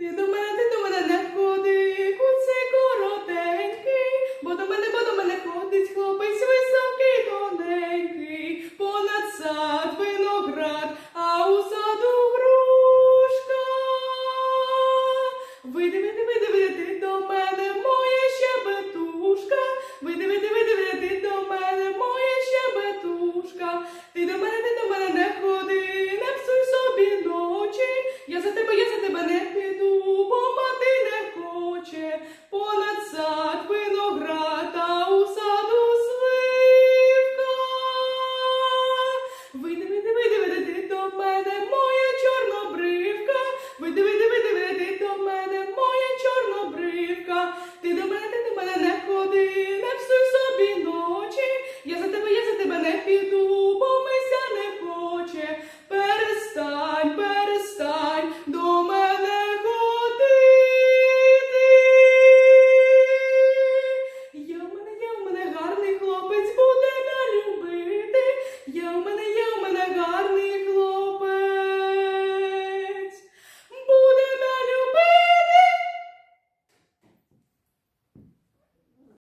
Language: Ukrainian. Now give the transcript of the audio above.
Ти до мене, ти до мене не ходи, куцей коротенький, бо до мене, бо до мене ходить хлопець високий, тоненький, понад сад виноград, а у саду грушка. Вийди, вийди, вийди, вийди, ти до мене, моя щебетушка. Вийди, вийди, вийди, вийди, ти до мене, моя щебетушка. Ти до мене. by the more